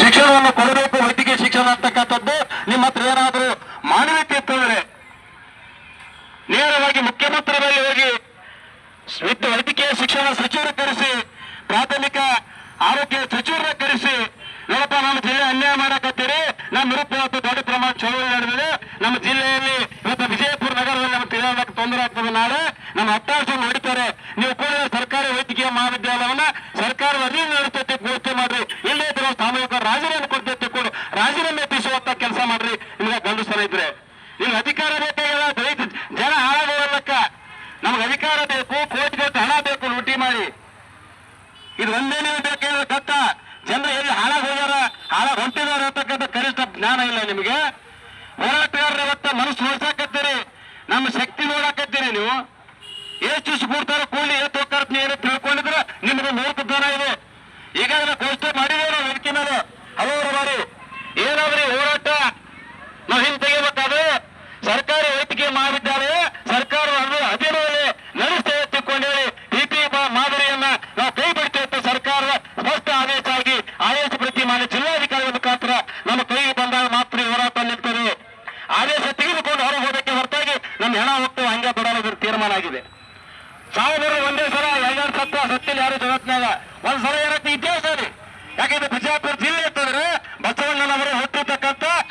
ಶಿಕ್ಷಣವನ್ನು ಕೊಡಬೇಕು, ವೈದ್ಯಕೀಯ ಶಿಕ್ಷಣ ಅಂತಕ್ಕಂಥದ್ದು. ನಿಮ್ಮ ಹತ್ರ ಏನಾದರೂ ಮಾನವೀಯತೆ ಇತ್ತಂದ್ರೆ, ನೇರವಾಗಿ ಮುಖ್ಯಮಂತ್ರಿ ಬಳಿ ಹೋಗಿ ವಿದ್ಯ ವೈದ್ಯಕೀಯ ಶಿಕ್ಷಣ ಸಚಿವರ ಕರೆಸಿ, ಪ್ರಾಥಮಿಕ ಆರೋಗ್ಯ ಸಚಿವರನ್ನ ಕರೆಸಿ, ನೋಡಪ್ಪ ನಮ್ಮ ಜಿಲ್ಲೆ ಅನ್ಯಾಯ ಮಾಡಕತ್ತೀರಿ ನಮ್ಮ ವಿರುದ್ಧ ಇವತ್ತು ದೊಡ್ಡ ಪ್ರಮಾಣ ಚಳವಳಿ ನಡೆದಿದೆ. ನಮ್ಮ ಜಿಲ್ಲೆಯಲ್ಲಿ ಇವತ್ತು ವಿಜಯಪುರ ನಗರದಲ್ಲಿ ನಮ್ಮ ತಿರುಗಾಡಕ್ಕೆ ತೊಂದರೆ ಆಗ್ತದೆ ನಾಳೆ. ನಮ್ಮ ಹತ್ತಾರು ಹೊಡಿತಾರೆ ನೀವು ಕೂಡ ಸರ್ಕಾರಿ ವೈದ್ಯಕೀಯ ಮಹಾವಿದ್ಯಾಲಯವನ್ನ ಸರ್ಕಾರ ಅರಿವು ನೀಡುತ್ತೆ ಬೇಕಾಗಿಲ್ಲ ದಲಿತ ಜನ ಹಾಳಾಗುವಲ್ಲಕ್ಕ ನಮ್ಗೆ ಅಧಿಕಾರ ಬೇಕು, ಕೋಟಿ ಕೋಟಿ ಹಣ ಬೇಕು, ಲೂಟಿ ಮಾಡಿ. ಇದು ಒಂದೇ ನೀವು ಬೇಕಾದ್ರೆ ಕತ್ತ ಜನ ಎಲ್ಲಿ ಹಾಳಾಗಿ ಹೋಗ್ಯಾರ, ಹಾಳಾಗಿ ಹೊಂಟಿದಾರ ಅಂತಕ್ಕಂಥ ಕನಿಷ್ಠ ಜ್ಞಾನ ಇಲ್ಲ ನಿಮಗೆ. ಹೋರಾಟಗಾರರ, ಇವತ್ತ ಮನಸ್ಸು ನೋಡ್ಸಾಕತ್ತೀರಿ ನಮ್ಮ ಶಕ್ತಿ ನೋಡಾಕತ್ತೀರಿ ನೀವು. ಎಷ್ಟು ಸ್ಫೂರ್ತಾರ ನಮ್ಮ ಹೆಣ ಒಟ್ಟು ಹಂಗೆ ಬಿಡೋದು ತೀರ್ಮಾನ ಆಗಿದೆ. ಸಾವು ಬರೋ ಒಂದೇ ಸಲ ಎರಡು ಸತ್ತ ಸತ್ತಿಲ್ಲ ಯಾರು ಜಗತ್ತಿನಾಗ? ಒಂದ್ ಸಲ ಇದೆಯೋ ಸರಿ ರೀ ಯಾಕಂದ್ರೆ